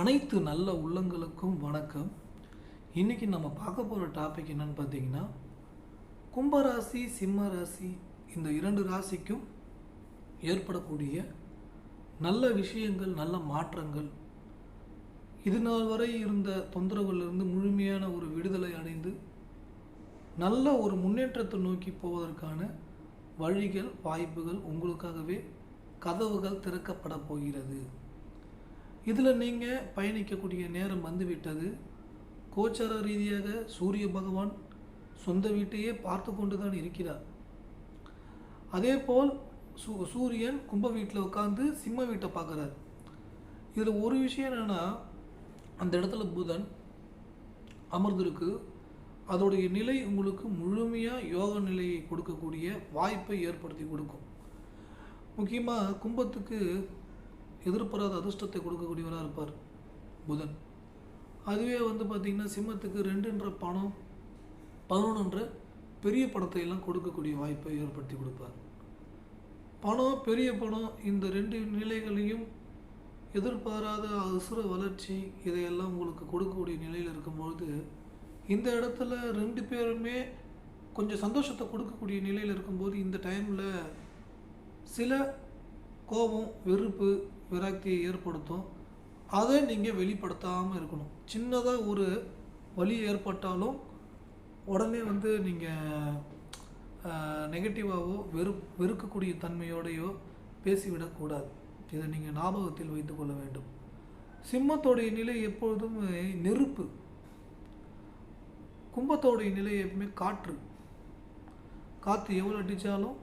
அனைத்து நல்ல உள்ளங்களுக்கும் வணக்கம். இன்றைக்கி நம்ம பார்க்க போகிற டாபிக் என்னன்னு பார்த்தீங்கன்னா கும்பராசி சிம்ம ராசி இந்த இரண்டு ராசிக்கும் ஏற்படக்கூடிய நல்ல விஷயங்கள் நல்ல மாற்றங்கள். இது நாள் வரை இருந்த தொந்தரவுகளிலிருந்து முழுமையான ஒரு விடுதலை அடைந்து நல்ல ஒரு முன்னேற்றத்தை நோக்கி போவதற்கான வழிகள் வாய்ப்புகள் உங்களுக்காகவே கதவுகள் திறக்கப்பட போகிறது. இதில் நீங்கள் பயணிக்கக்கூடிய நேரம் வந்துவிட்டது. கோச்சார ரீதியாக சூரிய பகவான் சொந்த வீட்டையே பார்த்து கொண்டு தான் இருக்கிறார். அதே போல் சூ சூரியன் கும்ப வீட்டில் உட்காந்து சிம்ம வீட்டை பார்க்குறாரு. இதில் ஒரு விஷயம் என்னென்னா அந்த இடத்துல புதன் அமர்ந்திருக்கு. அதோடைய நிலை உங்களுக்கு முழுமையாக யோக நிலையை கொடுக்கக்கூடிய வாய்ப்பை ஏற்படுத்தி கொடுக்கும். முக்கியமாக கும்பத்துக்கு எதிர்பாராத அதிர்ஷ்டத்தை கொடுக்கக்கூடியவராக இருப்பார் புதன். அதுவே வந்து பார்த்திங்கன்னா சிம்மத்துக்கு ரெண்டுன்ற பணம் பதினொன்றுன்ற பெரிய பணத்தை எல்லாம் கொடுக்கக்கூடிய வாய்ப்பை ஏற்படுத்தி கொடுப்பார். பணம் பெரிய பணம் இந்த ரெண்டு நிலைகளையும் எதிர்பாராத அசுர வளர்ச்சி இதையெல்லாம் உங்களுக்கு கொடுக்கக்கூடிய நிலையில் இருக்கும்பொழுது இந்த இடத்துல ரெண்டு பேருமே கொஞ்சம் சந்தோஷத்தை கொடுக்கக்கூடிய நிலையில் இருக்கும்போது இந்த டைமில் சில கோபம் வெறுப்பு விரக்தியை ஏற்படுத்தும். அதை நீங்கள் வெளிப்படுத்தாமல் இருக்கணும். சின்னதாக ஒரு வலி ஏற்பட்டாலும் உடனே வந்து நீங்கள் நெகட்டிவாகவோ வெறு வெறுக்கக்கூடிய தன்மையோடையோ பேசிவிடக்கூடாது இதை நீங்கள் ஞாபகத்தில் வைத்துக்கொள்ள வேண்டும். சிம்மத்தோடைய நிலை எப்பொழுதும் நெருப்பு. கும்பத்தோடைய நிலை எப்பவுமே காற்று. காற்று எவ்வளோ அடித்தாலும்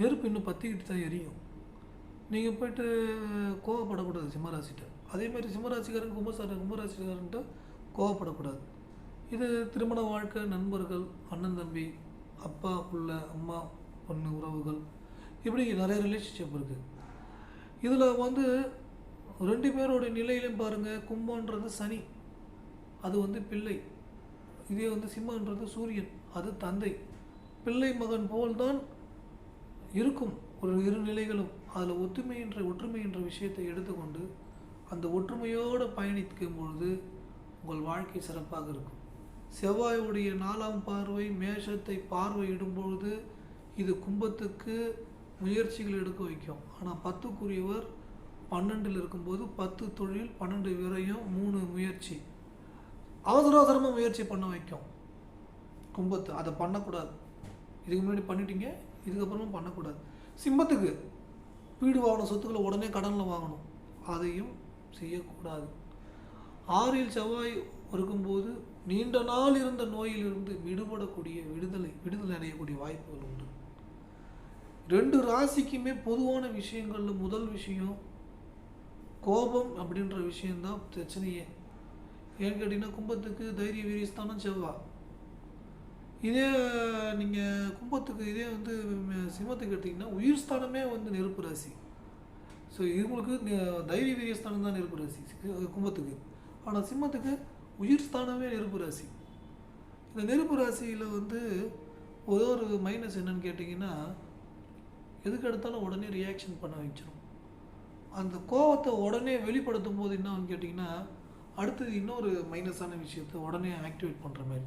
நெருப்பு இன்னும் பற்றிக்கிட்டு தான் எரியும். நீங்கள் போய்ட்டு கோவப்படக்கூடாது சிம்மராசிட்ட. அதேமாதிரி சிம்மராசிக்காரன் கும்பசார கும்பராசிக்காரன்ட்ட கோவப்படக்கூடாது. இது திருமண வாழ்க்கை நண்பர்கள் அண்ணன் தம்பி அப்பா புள்ள அம்மா பொண்ணு உறவுகள். இப்படி நிறைய ரிலேஷன்ஷிப் இருக்குது இதில் வந்து ரெண்டு பேரோட நிலையிலையும் பாருங்கள் கும்பன்றது சனி. அது வந்து பிள்ளை. இதே வந்து சிம்மன்றது சூரியன். அது தந்தை. பிள்ளை மகன் போல்தான் இருக்கும் ஒரு இரு நிலைகளும். அதில் ஒற்றுமை என்ற ஒற்றுமை என்ற விஷயத்தை எடுத்துக்கொண்டு அந்த ஒற்றுமையோடு பயணிக்கும் பொழுது உங்கள் வாழ்க்கை சிறப்பாக இருக்கும். செவ்வாயுடைய நாலாம் பார்வை மேஷத்தை பார்வையிடும் பொழுது இது கும்பத்துக்கு முயற்சிகள் எடுக்க வைக்கும். ஆனால் பத்துக்குரியவர் பன்னெண்டில் இருக்கும்போது பத்து தொழில் பன்னெண்டு விரையும் மூணு முயற்சி. அவசர அவசரமாக முயற்சி பண்ண வைக்கும். கும்பத்து அதை பண்ணக்கூடாது. இதுக்கு முன்னாடி பண்ணிட்டீங்க இதுக்கப்புறமா பண்ணக்கூடாது. சிம்மத்துக்கு வீடு வாங்கணும் சொத்துக்களை உடனே கடனில் வாங்கணும். அதையும் செய்யக்கூடாது. ஆறில் செவ்வாய் இருக்கும்போது நீண்ட நாள் இருந்த நோயிலிருந்து விடுபடக்கூடிய விடுதலை விடுதலை அடையக்கூடிய வாய்ப்புகள் உண்டு. ரெண்டு ராசிக்குமே பொதுவான விஷயங்களில் முதல் விஷயம் கோபம் அப்படின்ற விஷயந்தான் பிரச்சனையே. ஏன்னு கேட்டிங்கன்னா கும்பத்துக்கு தைரிய வீரியஸ்தானம் செவ்வாய் இதே நீங்கள் கும்பத்துக்கு இதே வந்து சிம்மத்துக்கு எடுத்திங்கன்னா உயிர் ஸ்தானமே வந்து நெருப்பு ராசி. ஸோ இவங்களுக்கு தைரிய வீரிய ஸ்தானம் தான் நெருப்பு ராசி கும்பத்துக்கு. ஆனால் சிம்மத்துக்கு உயிர் ஸ்தானமே நெருப்பு ராசி. இந்த நெருப்பு ராசியில் வந்து ஒரே ஒரு மைனஸ் என்னன்னு கேட்டிங்கன்னா எதுக்கு எடுத்தாலும் உடனே ரியாக்ஷன் பண்ண வச்சிடும் அந்த கோவத்தை உடனே வெளிப்படுத்தும் போது என்னன்னு கேட்டிங்கன்னா அடுத்தது இன்னொரு மைனஸான விஷயத்தை உடனே ஆக்டிவேட் பண்ணுற மாதிரி.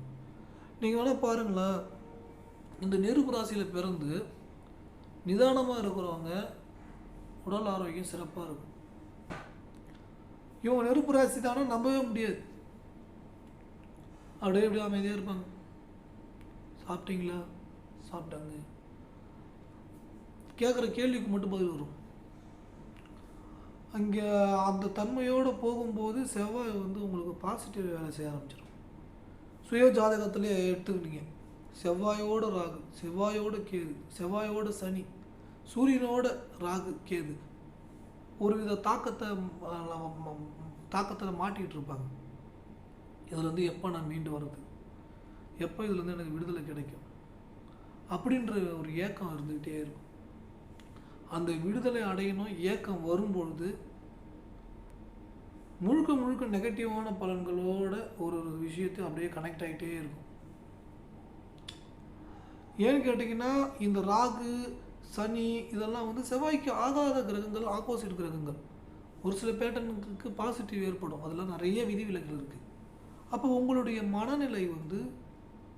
நீங்கள் வேணால் பாருங்களேன். இந்த நெருப்பு ராசியில் பிறந்து நிதானமாக இருக்கிறவங்க உடல் ஆரோக்கியம் சிறப்பாக இருக்கும். இவங்க நெருப்பு ராசி தானே நம்பவே முடியாது. அப்படியே இப்படி அமைதியாக இருப்பாங்க. சாப்பிட்டீங்களா? சாப்பிட்டாங்க. கேட்குற கேள்விக்கு மட்டும் பதில் வரும். அங்கே அந்த தன்மையோடு போகும்போது செவ்வாய் வந்து உங்களுக்கு பாசிட்டிவ் வேலை செய்ய ஆரம்பிச்சிடும் சுய ஜாதகத்திலே எடுத்துக்கிட்டீங்க. செவ்வாயோட ராகு செவ்வாயோட கேது செவ்வாயோட சனி சூரியனோட ராகு கேது. ஒரு வித தாக்கத்தை தாக்கத்தில் மாட்டிகிட்டு இருப்பாங்க. இதுலேருந்து எப்போ நான் மீண்டு வர்றது? எப்போ இதுலேருந்து எனக்கு விடுதலை கிடைக்கும்? அப்படின்ற ஒரு ஏக்கம் இருந்துக்கிட்டே இருக்கும். அந்த விடுதலை அடையணும் ஏக்கம் வரும்பொழுது முழுக்க முழுக்க நெகட்டிவான பலன்களோட ஒரு ஒரு விஷயத்தை அப்படியே கனெக்ட் ஆகிட்டே இருக்கும். ஏன்னு கேட்டிங்கன்னா இந்த ராகு சனி இதெல்லாம் வந்து செவ்வாய்க்கு ஆகாத கிரகங்கள் ஆப்போசிட் கிரகங்கள். ஒரு சில பேட்டர்னுக்கு பாசிட்டிவ் ஏற்படும். அதெல்லாம் நிறைய விதிவிலக்குகள் இருக்குது அப்போ உங்களுடைய மனநிலை வந்து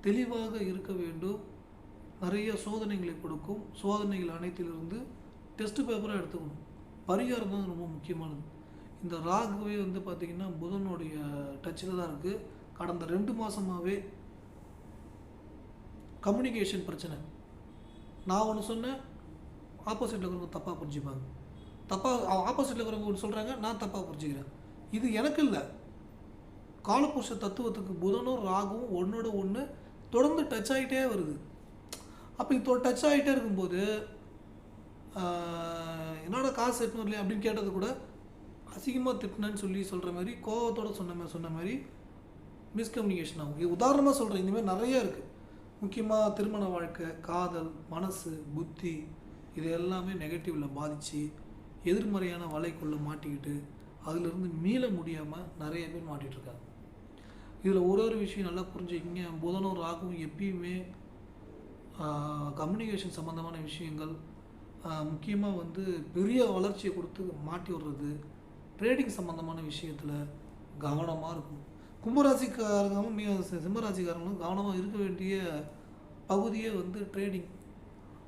தெளிவாக இருக்க வேண்டும். நிறைய சோதனைகளை கொடுக்கும். சோதனைகள் அனைத்திலிருந்து டெஸ்ட் பேப்பராக எடுத்துக்கணும். பரிகாரம் தான் ரொம்ப முக்கியமானது. இந்த ராகுவே வந்து பார்த்திங்கன்னா புதனுடைய டச்சில் தான் இருக்குது கடந்த ரெண்டு மாதமாகவே கம்யூனிகேஷன் பிரச்சனை. நான் ஒன்று சொன்னேன் ஆப்போசிட்டில் இருக்கிறவங்க தப்பாக புரிஞ்சுப்பாங்க. தப்பாக ஆப்போசிட்டில் இருக்கிறவங்க ஒன்று சொல்கிறாங்க நான் தப்பாக புரிஞ்சுக்கிறேன். இது எனக்கு இல்லை. காலபுருஷ தத்துவத்துக்கு புதனும் ராகுவும் ஒன்றோட ஒன்று தொடர்ந்து டச் ஆகிட்டே வருது. அப்போ இப்போ டச் ஆகிட்டே இருக்கும்போது என்னோட காசு எட்டுன்னு வரலையே அப்படின்னு கேட்டது கூட அசிங்கமாக திட்டினேன்னு சொல்லி சொல்கிற மாதிரி கோபத்தோடு சொன்ன மாதிரி சொன்ன மாதிரி மிஸ்கம்யூனிகேஷன் ஆகும். இது உதாரணமாக சொல்கிறேன் இந்தமாதிரி நிறைய இருக்குது முக்கியமாக திருமண வாழ்க்கை காதல் மனசு புத்தி இது எல்லாமே நெகட்டிவில் பாதித்து எதிர்மறையான வலைக்குள்ளே மாட்டிக்கிட்டு அதிலிருந்து மீள முடியாமல் நிறைய பேர் மாட்டிகிட்ருக்காங்க இதில் ஒரு ஒரு விஷயம் நல்லா புரிஞ்சுக்கிங்க. புதனும் ராகும் எப்பயுமே கம்யூனிகேஷன் சம்மந்தமான விஷயங்கள் முக்கியமாக வந்து பெரிய வளர்ச்சியை கொடுத்து மாட்டி விடுறது ட்ரேடிங் சம்மந்தமான விஷயத்தில் கவனமாக இருக்கும் கும்பராசிக்காரங்களும் மிக சிம்மராசிக்காரங்களும் கவனமாக இருக்க வேண்டிய பகுதியே வந்து ட்ரேடிங்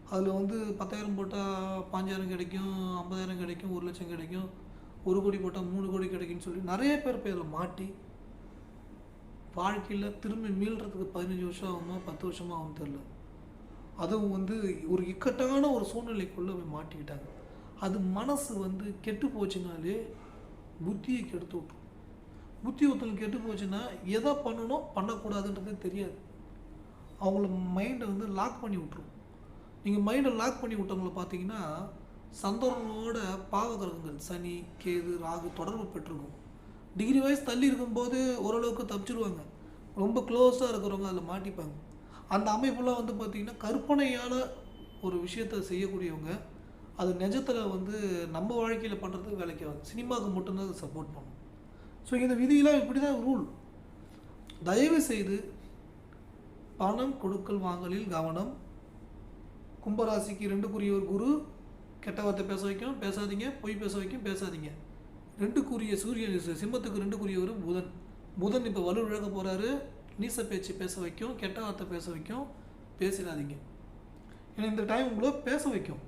அதில் வந்து பத்தாயிரம் போட்டால் பாஞ்சாயிரம் கிடைக்கும் ஐம்பதாயிரம் கிடைக்கும் ஒரு லட்சம் கிடைக்கும் ஒரு கோடி போட்டால் மூணு கோடி கிடைக்கும்னு சொல்லி நிறைய பேர் போய் அதில் மாட்டி வாழ்க்கையில் திரும்பி மீள்றதுக்கு பதினஞ்சு வருஷம் ஆகுமா பத்து வருஷமாக ஆகும் தெரில அதுவும் வந்து ஒரு இக்கட்டான ஒரு சூழ்நிலைக்குள்ளே போய் மாட்டிக்கிட்டாங்க. அது மனசு வந்து கெட்டு போச்சுனாலே புத்தியை கெடுத்து விட்ரும் புத்தி ஒருத்தனுக்கு கெட்டு போச்சுன்னா எதை பண்ணணும்? பண்ணக்கூடாதுன்றதே தெரியாது. அவங்கள மைண்டை வந்து லாக் பண்ணி விட்ரும் நீங்கள் மைண்டை லாக் பண்ணி விட்டவங்கள பார்த்தீங்கன்னா சந்திரனோட பாவகிரகங்கள் சனி கேது ராகு தொடர்பு பெற்றிருக்கும். டிகிரி வைஸ் தள்ளி இருக்கும்போது ஓரளவுக்கு தப்பிச்சிருவாங்க. ரொம்ப க்ளோஸாக இருக்கிறவங்க அதில் மாட்டிப்பாங்க. அந்த அமைப்புலாம் வந்து பார்த்திங்கன்னா கற்பனையால் ஒரு விஷயத்தை செய்யக்கூடியவங்க. அது நிஜத்தில் வந்து நம்ம வாழ்க்கையில் பண்ணுறதுக்கு வேலைக்கு ஆகும் சினிமாவுக்கு மட்டும்தான் அது சப்போர்ட் பண்ணும். ஸோ இந்த விதியெல்லாம் இப்படி தான் ரூல் தயவு செய்து பணம் கொடுக்கல் வாங்கலில் கவனம். கும்பராசிக்கு ரெண்டுக்குரியவர் குரு கெட்ட வார்த்தை பேச வைக்கும் பேசாதீங்க. பொய் பேச வைக்கும் பேசாதீங்க. ரெண்டுக்குரிய சூரியன் சிம்மத்துக்கு சிம்மத்துக்கு ரெண்டுக்குரியவர் புதன். புதன் இப்போ வலு விழக்க போகிறாரு நீச பேச்சு பேச வைக்கும் கெட்ட வார்த்தை பேச வைக்கும். பேசிடாதீங்க. ஏன்னா இந்த டைம் உங்களை பேச வைக்கும்.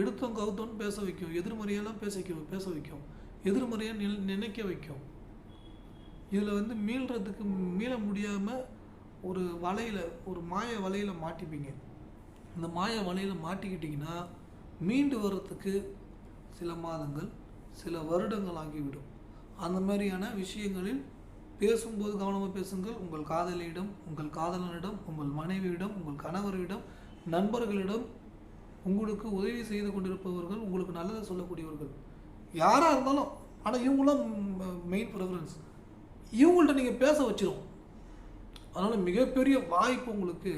எடுத்தோம் கவுத்தோன்னு பேச வைக்கும் எதிர்மறையெல்லாம் பேச வைக்கும் பேச வைக்கும். எதிர்மறையாக நில் நினைக்க வைக்கும். இதில் வந்து மீள்றதுக்கு மீள முடியாமல் ஒரு வலையில் ஒரு மாய வலையில் மாட்டிப்பீங்க. இந்த மாய வலையில் மாட்டிக்கிட்டிங்கன்னா மீண்டு வர்றதுக்கு சில மாதங்கள் சில வருடங்கள் ஆகிவிடும். அந்த மாதிரியான விஷயங்களில் பேசும்போது கவனமாக பேசுங்கள். உங்கள் காதலியிடம் உங்கள் காதலனிடம் உங்கள் மனைவியிடம் உங்கள் கணவரிடம் நண்பர்களிடம் உங்களுக்கு உதவி செய்து கொண்டிருப்பவர்கள் உங்களுக்கு நல்லதை சொல்லக்கூடியவர்கள். யாராக இருந்தாலும் ஆனால் இவங்களாம் மெயின் ப்ரிஃபரன்ஸ் இவங்கள்ட்ட நீங்கள் பேச வச்சிரும் அதனால் மிகப்பெரிய வாய்ப்பு உங்களுக்கு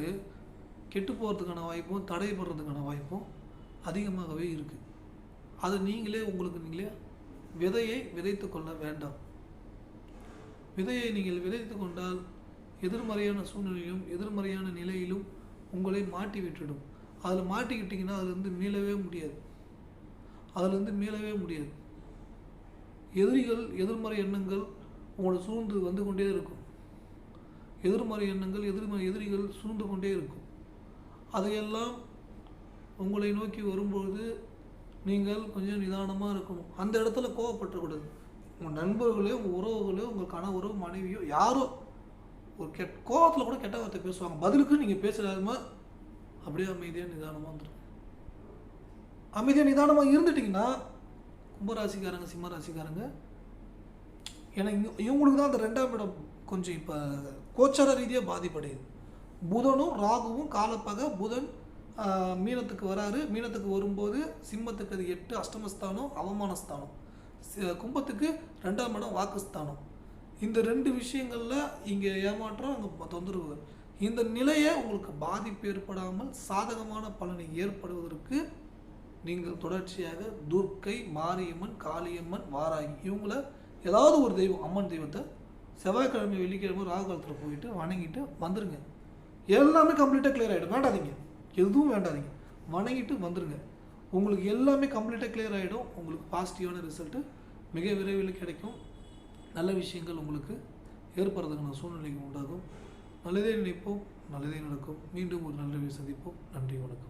கெட்டு போகிறதுக்கான வாய்ப்பும் தடைபடுறதுக்கான வாய்ப்பும் அதிகமாகவே இருக்குது அது நீங்களே உங்களுக்கு நீங்களே விதையை விதைத்து கொள்ள வேண்டாம். விதையை நீங்கள் விதைத்து கொண்டால் எதிர்மறையான சூழ்நிலையிலும் எதிர்மறையான நிலையிலும் உங்களை மாட்டி விட்டுடும் அதில் மாட்டிக்கிட்டிங்கன்னா அதுலேருந்து மீளவே முடியாது. அதுலேருந்து மீளவே முடியாது. எதிரிகள் எதிர்மறை எண்ணங்கள் உங்களை சூழ்ந்து வந்து கொண்டே இருக்கும். எதிர்மறை எண்ணங்கள் எதிர்மறை எதிரிகள் சூழ்ந்து கொண்டே இருக்கும். அதையெல்லாம் உங்களை நோக்கி வரும்பொழுது நீங்கள் கொஞ்சம் நிதானமாக இருக்கணும். அந்த இடத்துல கோவப்பட்டக்கூடாது உங்கள் நண்பர்களே உங்கள் உறவுகளோ உங்கள் கணவரோ மனைவியோ யாரோ ஒரு கெட் கோவத்தில் கூட கெட்ட வார்த்தை பேசுவாங்க. பதிலுக்கு நீங்கள் பேசுகிறாருமா அப்படியே அமைதியாக நிதானமாக வந்துடும் அமைதியாக நிதானமாக இருந்துட்டிங்கன்னா கும்பராசிக்காரங்க சிம்ம ராசிக்காரங்க ஏன்னா இங்க இவங்களுக்கு தான் அந்த ரெண்டாம் இடம் கொஞ்சம் இப்போ கோச்சார ரீதியாக பாதிப்படையுது. புதனும் ராகுவும் காலப்பக புதன் மீனத்துக்கு வராரு. மீனத்துக்கு வரும்போது சிம்மத்துக்கு அது எட்டு அஷ்டமஸ்தானம் அவமானஸ்தானம். ஸ்தானம் கும்பத்துக்கு ரெண்டாம் இடம் வாக்குஸ்தானம். இந்த ரெண்டு விஷயங்களில் இங்கே ஏமாற்றம் அங்கே தொந்தரவு. இந்த நிலையை உங்களுக்கு பாதிப்பு ஏற்படாமல் சாதகமான பலனை ஏற்படுவதற்கு நீங்கள் தொடர்ச்சியாக துர்க்கை மாரியம்மன் காளியம்மன் வாராகி இவங்கள ஏதாவது ஒரு தெய்வம் அம்மன் தெய்வத்தை செவ்வாய்க்கிழமை வெள்ளிக்கிழமை ராகு காலத்தில் போயிட்டு வணங்கிட்டு வந்துடுங்க எல்லாமே கம்ப்ளீட்டாக கிளியர் ஆகிடும் வேண்டாதீங்க. எதுவும் வேண்டாதீங்க. வணங்கிட்டு வந்துடுங்க உங்களுக்கு எல்லாமே கம்ப்ளீட்டாக கிளியர் ஆகிடும் உங்களுக்கு பாசிட்டிவான ரிசல்ட்டு மிக விரைவில் கிடைக்கும். நல்ல விஷயங்கள் உங்களுக்கு ஏற்படுறதுக்கான சூழ்நிலைகள் உண்டாகும். நல்லதே நினைப்போம் நல்லதே நடக்கும். மீண்டும் ஒரு நல்ல சந்திப்போம். நன்றி வணக்கம்.